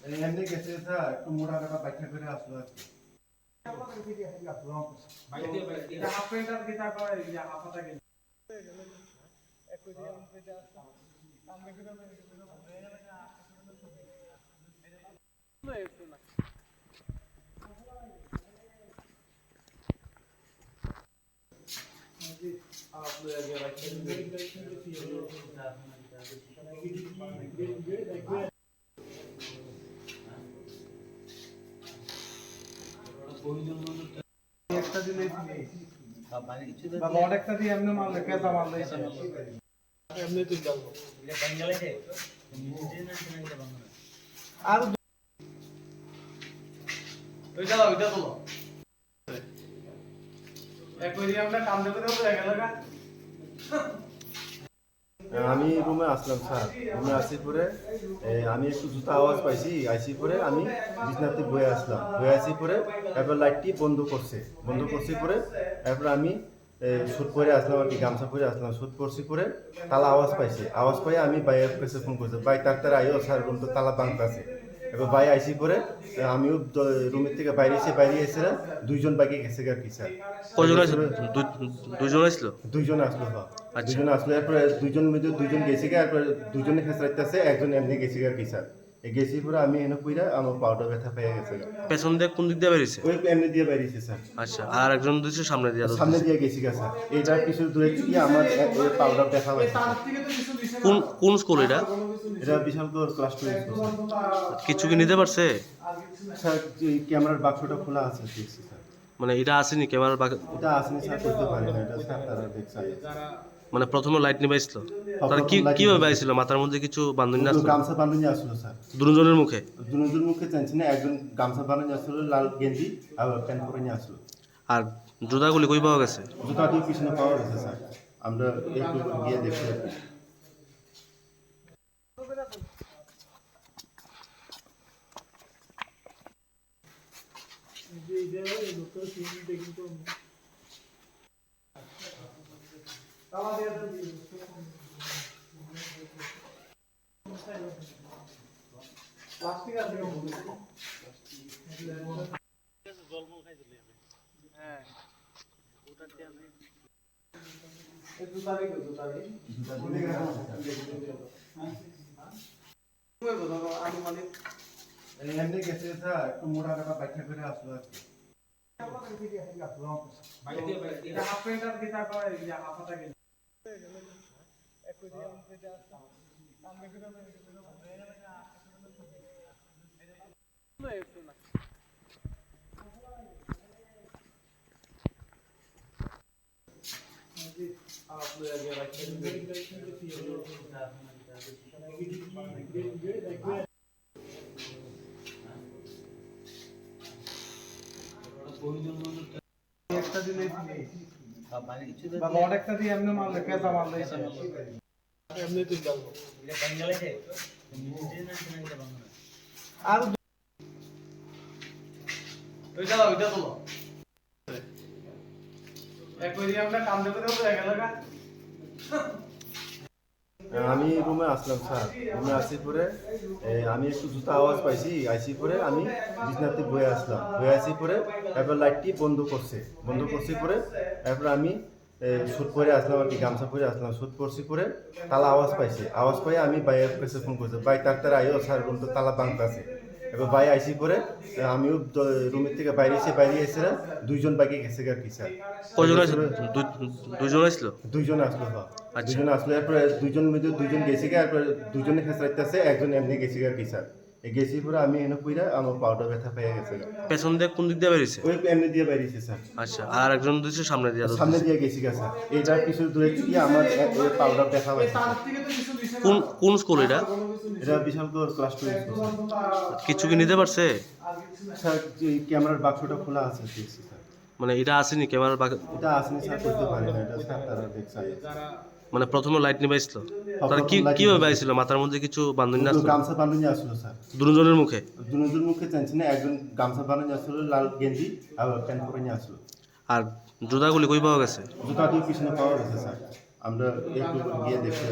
এমনি গেছে স্যার একটু মোটা কাটা ব্যাখ্যা করে আসলো আর কি হাফ প্যান্টার কিতা কয় হাফ হাতা গেল একটা দিলে বাবা অনেকটা দিয়ে এমনি মারলে কেতা মারলে এমনি তুই যাব আর ওইটা ওইটা বলো অ্যাকোয়ারিয়ামটা কাম দেবে তো বুঝা গেল গা। আমি রুমে আসলাম, স্যার। রুমে আসি পরে আমি একটু জুতা আওয়াজ পাইছি আইসি পরে আমি বিছনাতে বয়ে আসলাম। বয়ে আসি পরে তারপর লাইটটি বন্ধ করছে। বন্ধ করছি পরে তারপর আমি সুট পরে আসলাম আর কি, গামছা পরে আসলাম। সুট করছি পরে, তালা আওয়াজ পাইছে। আওয়াজ পাই আমি বাইরের কাছে ফোন করছি বাই তার তারা আইও, স্যার রুম তো তালা বাংলা আছে। এবার বাই আইসি পরে আমিও রুমের থেকে বাইরে এসে বাইরে এসে দুইজন বাইকে গেছে আর কি স্যার কজন আসলো? দু- দুজন আসলো? দুইজন আসলো হ্যাঁ। আচ্ছা। দুইজন আসলো এরপরে দুইজন মধ্যে দুইজন গেছে গা এরপরে দুইজনে খেসরাইতেছে একজন এমনি গেছে গা কি স্যার গেছি পরে আমি এনে কইরা আমার পাউডার ব্যথা পেয়ে গেছে পেছন দিয়ে কোন দিক দিয়ে বেরিয়েছে? ওই এমনি দিয়ে বেরিয়েছে স্যার। আচ্ছা আর একজন দিচ্ছে সামনে দিয়ে সামনে দিয়ে গেছি গা স্যার। এইটার কিছু দূরে থেকে আমার পাউডার দেখা দিছে কোন কোন স্কুল এটা? এটা বিশাল ক্লাস টু কিছু কি নিতে পারছে? স্যার এই ক্যামেরার বাক্সটা খোলা আছে দেখছি স্যার। মানে এটা আসেনি ক্যামেরার বাকি এটা আসেনি স্যার করতে পারি না এটা স্যার তারা দেখছে। মানে প্রথমে লাইট নিয়ে বাইছিল তারা কি কীভাবে নিয়ে বাইছিল মাথার মধ্যে কিছু বান্ধনী আসলো? গামছা বান্ধনি আসলো স্যার। দুজনের মুখে? দুজনের মুখে চাইছি না একজন গামছা বানানি আসলো লাল গেঞ্জি আর প্যান্ট পরে নিয়ে আসলো। আর জুতাগুলি কই পাওয়া গেছে? জুতা দিয়ে পিছনে পাওয়া গেছে স্যার। আমরা একটু গিয়ে দেখতে পারি তালা দিয়ে তো প্লাস্টিক আছে হ্যাঁ জুতারি জুতারি আনুমানিক এমনি গেছে স্যার একটু মোটা কাটা ব্যাখ্যা করে আসলো আর কি হাফ একটা দিলে বাবা অনেকটা দিয়ে এমনি মারলে কেতা মারলে অ্যাকোয়ারিয়ামটা কাম দেবে গা। আমি রুমে আসলাম, স্যার। রুমে আসি পরে আমি একটু জুতা আওয়াজ পাইছি আইসি পরে আমি বিছনাতে বয়ে আসলাম। বয়ে আসি পরে তারপর লাইটটি বন্ধ করছে। বন্ধ করছি পরে তারপর আমি সুট পরে আসলাম আর কি, গামছা পরে আসলাম। সুট করছি পরে, তালা আওয়াজ পাইছে। আওয়াজ পাই আমি বাইয়ের কাছে ফোন করছি বাই তার তারা আইও স্যার রুম তো তালা বাংলা আছে। এবার বাই আইসি পরে এ, আমিও রুমের থেকে বাইরে এসে বাইরে এসে দুইজন বাইকে গেছে আর কি স্যার কজন আসলো? দু- দুজন আসলো? দুইজন আসলো হ্যাঁ। আচ্ছা। দুইজন আসলো এরপরে দুইজন মধ্যে দুইজন গেছে গা এরপরে দুইজনে খেসরাইতেছে একজন এমনি গেছে গা কি স্যার এ গেছি পরে আমি এনে কইরা আমার পাউডার ব্যথা পেয়ে গেছে পেছন দিয়ে কোন দিক দিয়ে বেরিয়েছে? ওই এমনি দিয়ে বেরিয়েছে স্যার। আচ্ছা আর একজন দিচ্ছে সামনে দিয়ে সামনে দিয়ে গেছি স্যার। এইটার পিছনে দূরে দিয়ে আমার পাউডার দেখা পাইছে কোন কোন স্কুল এটা? এটা বিশাল ক্লাস টু কিছু কি নিতে পারছে? স্যার ক্যামেরার বাক্সটা খোলা আছে স্যার। মানে এটা আসেনি ক্যামেরার বাক- এটা আসেনি স্যার করতে পারি না এটা স্যার তারা দেখছে। মানে প্রথমে লাইট নিয়ে বাইছিল তার কি কীভাবে বাইছিল মাথার মধ্যে কিছু বান্ধনী আছে আসলো? গামছা বান্ধনী আসলো স্যার। দুজনের মুখে? দুজন মুখে জানছি না একজন গামছা বান্ধনী আসলো লাল গেঞ্জি আর প্যান্ট পরে নিয়ে আসলো। আর জুতাগুলি কই পাওয়া গেছে? জুতা দিয়ে পিছনে পাওয়া গেছে স্যার। আমরা একটু গিয়ে দেখতে